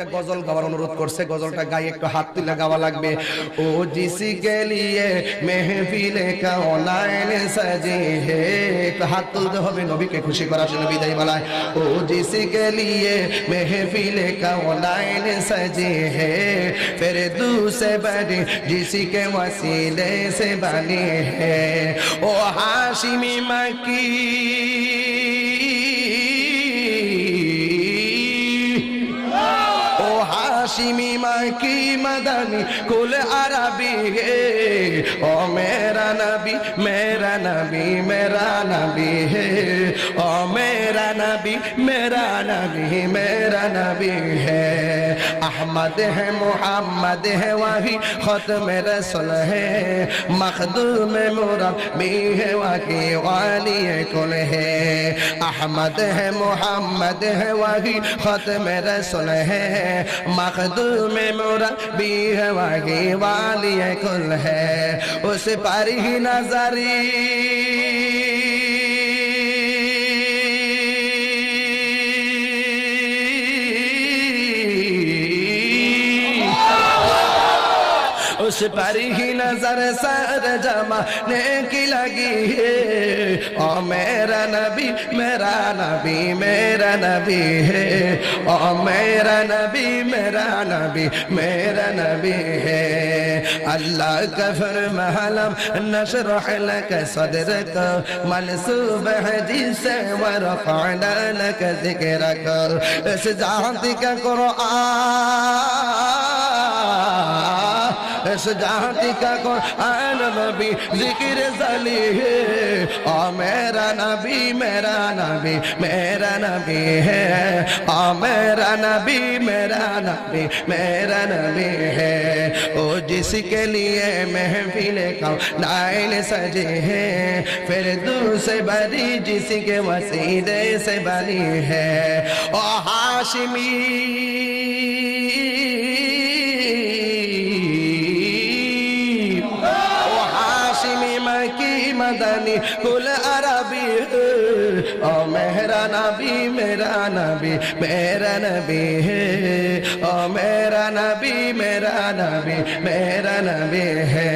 একটা গজল গাওয়ার অনুরোধ করছে, গজলটা গায়ে একটু হাত তুলে গাওয়া লাগবে। ও জিসি গেলিয়ে মেহফিলে কাওনাইন সাজে হে। একটু হাত তুলতে হবে, নবীকে খুশি করার জন্য বিদায় মালায় ও জিসি গেলিয়ে মেহফিলে কাওনাইন সাজে হে। ফেরে দুসে সে জিসি কে ওয়াসিলে সে বানি হে। ও হাশিমি মাকি हाशिमी मकी मदनी कुल अरबी है ओ मेरा नबी मेरा नबी मेरा नबी है ओ मेरा नबी मेरा नबी मेरा नबी है अहमद है मोहम्मद है वही खत्म रसल है मखदूम मुरब्बी है वही वाली कुल है अहमद है मोहम्मद है वही खत्म रसल है मखदूम मोरा है वही वाली कुल है उस पर ही नजरी। उस पर ही नज़र सर जमाने की लगी है। ओ मेरा नबी मेरा नबी मेरा नबी है ओ मेरा नबी मेरा नबी मेरा नबी है अल्लाह का फरमालम नशरह लक सदरक मनसूब हदीस व रफाना लक जिक्रक इस जात का कुरआन इस जाति का कुरान नबी, ज़िक्र जली है। ओ मेरा नबी मेरा नबी मेरा नबी है। ओ मेरा नबी मेरा नबी मेरा नबी है। ओ, जिसके लिए महफिल का नाइल सजे हैं, फिर दूसरे बड़ी जिसके वसीले से बनी है। ओ, हाशिमी। মাকি মাদানি কুল আরবি ও মেহরা নবী মেরা নবী মেরা নবী হে ও মেরা নবী মেরা নবী মেরা নবী হে